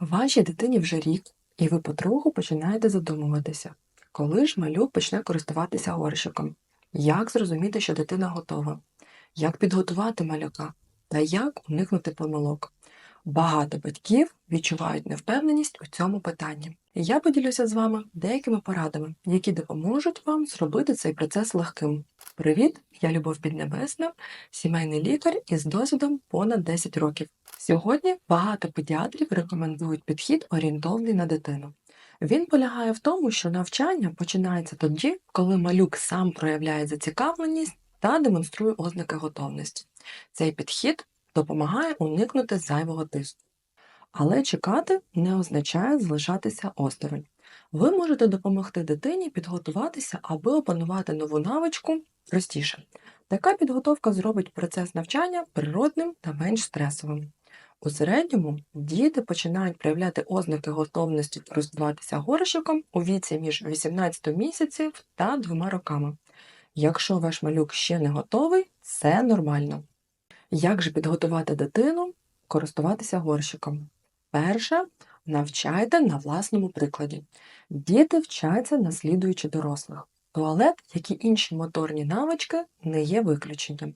Вашій дитині вже рік, і ви потроху починаєте задумуватися, коли ж малюк почне користуватися горщиком, як зрозуміти, що дитина готова, як підготувати малюка та як уникнути помилок. Багато батьків відчувають невпевненість у цьому питанні. Я поділюся з вами деякими порадами, які допоможуть вам зробити цей процес легким. Привіт! Я Любов Піднебесна, сімейний лікар із досвідом понад 10 років. Сьогодні багато педіатрів рекомендують підхід орієнтований на дитину. Він полягає в тому, що навчання починається тоді, коли малюк сам проявляє зацікавленість та демонструє ознаки готовності. Цей підхід допомагає уникнути зайвого тиску. Але чекати не означає залишатися осторонь. Ви можете допомогти дитині підготуватися, аби опанувати нову навичку простіше. Така підготовка зробить процес навчання природним та менш стресовим. У середньому діти починають проявляти ознаки готовності користуватися горщиком у віці між 18 місяців та 2 роками. Якщо ваш малюк ще не готовий, це нормально. Як же підготувати дитину користуватися горщиком? Перше, навчайте на власному прикладі. Діти вчаться, наслідуючи дорослих. Туалет, як і інші моторні навички, не є виключенням.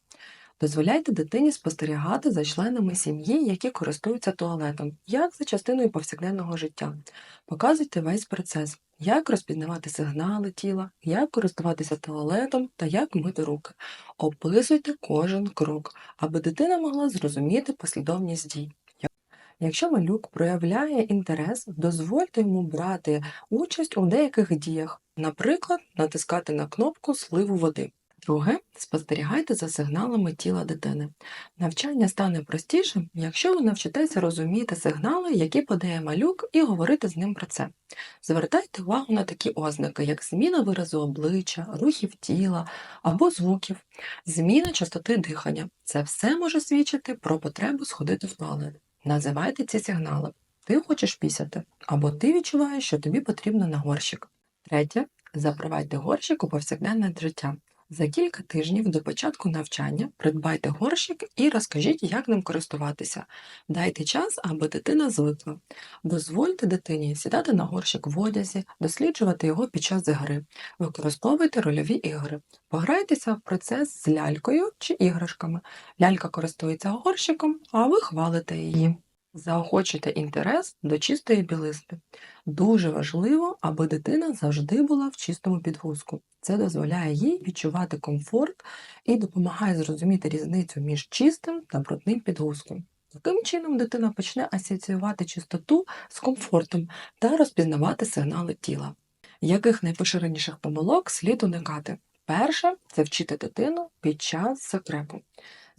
Дозволяйте дитині спостерігати за членами сім'ї, які користуються туалетом, як за частиною повсякденного життя. Показуйте весь процес, як розпізнавати сигнали тіла, як користуватися туалетом та як мити руки. Описуйте кожен крок, аби дитина могла зрозуміти послідовність дій. Якщо малюк проявляє інтерес, дозвольте йому брати участь у деяких діях, наприклад, натискати на кнопку сливу води. Друге, спостерігайте за сигналами тіла дитини. Навчання стане простішим, якщо ви навчитеся розуміти сигнали, які подає малюк, і говорити з ним про це. Звертайте увагу на такі ознаки, як зміна виразу обличчя, рухів тіла або звуків, зміна частоти дихання. Це все може свідчити про потребу сходити в туалет. Називайте ці сигнали. Ти хочеш пісяти, або ти відчуваєш, що тобі потрібно на горщик. Третє. Запровадьте горщик у повсякденне життя. За кілька тижнів до початку навчання придбайте горщик і розкажіть, як ним користуватися. Дайте час, аби дитина звикла. Дозвольте дитині сідати на горщик в одязі, досліджувати його під час гри. Використовуйте рольові ігри. Пограйтеся в процес з лялькою чи іграшками. Лялька користується горщиком, а ви хвалите її. Заохочуйте інтерес до чистої білизни. Дуже важливо, аби дитина завжди була в чистому підгузку. Це дозволяє їй відчувати комфорт і допомагає зрозуміти різницю між чистим та брудним підгузком. Таким чином дитина почне асоціювати чистоту з комфортом та розпізнавати сигнали тіла. Яких найпоширеніших помилок слід уникати? Перше це вчити дитину під час закрепу.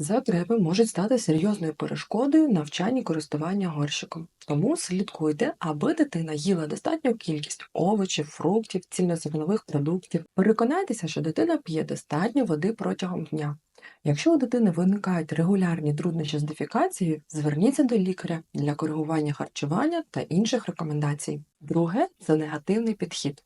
Закрепи можуть стати серйозною перешкодою навчанні користування горщиком. Тому слідкуйте, аби дитина їла достатню кількість овочів, фруктів, цільнозернових продуктів. Переконайтеся, що дитина п'є достатньо води протягом дня. Якщо у дитини виникають регулярні труднощі з дефікацією, зверніться до лікаря для коригування харчування та інших рекомендацій. Друге це негативний підхід.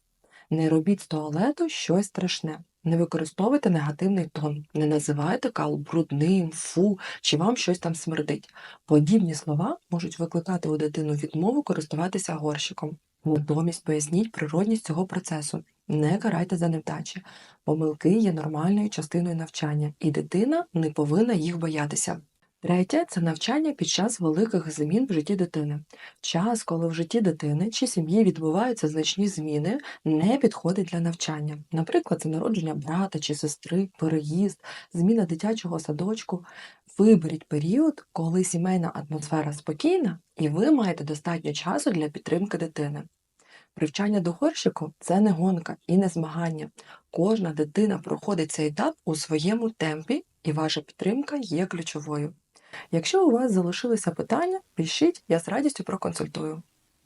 Не робіть з туалету щось страшне. Не використовуйте негативний тон, не називайте кал брудним, фу, чи вам щось там смердить. Подібні слова можуть викликати у дитину відмову користуватися горщиком. Натомість поясніть природність цього процесу. Не карайте за невдачі. Помилки є нормальною частиною навчання, і дитина не повинна їх боятися. Третє це навчання під час великих змін в житті дитини. Час, коли в житті дитини чи сім'ї відбуваються значні зміни, не підходить для навчання. Наприклад, це народження брата чи сестри, переїзд, зміна дитячого садочку. Виберіть період, коли сімейна атмосфера спокійна, і ви маєте достатньо часу для підтримки дитини. Привчання до горщику це не гонка і не змагання. Кожна дитина проходить цей етап у своєму темпі, і ваша підтримка є ключовою. Якщо у вас залишилися питання, пишіть, я з радістю проконсультую.